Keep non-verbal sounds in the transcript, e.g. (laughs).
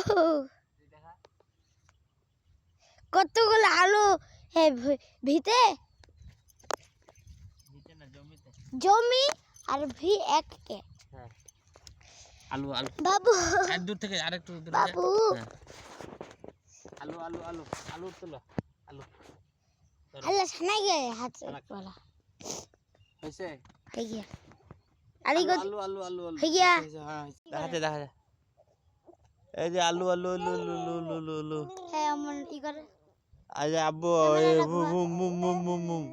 বাবু (laughs) কতগুলো আলু? ভিতে? জমি আর ভি এক কে হ্যাঁ। আলু আলু। বাবু। আর দূর থেকে আরেকটু দূর বাবু। হ্যাঁ। আলু আলু আলু। আলু তুলো আলু। আল্লাহ সানাই গে হাত। বলা। হয়েছে? হয়ে গিয়া। আলু আলু আলু আলু হয়ে গিয়া। হয়েছে, হ্যাঁ এই যে আলু আলু লু লু লু লু লু হ্যাঁ আমার ই করে। আজ আব্বু মুম মুম মুম মুম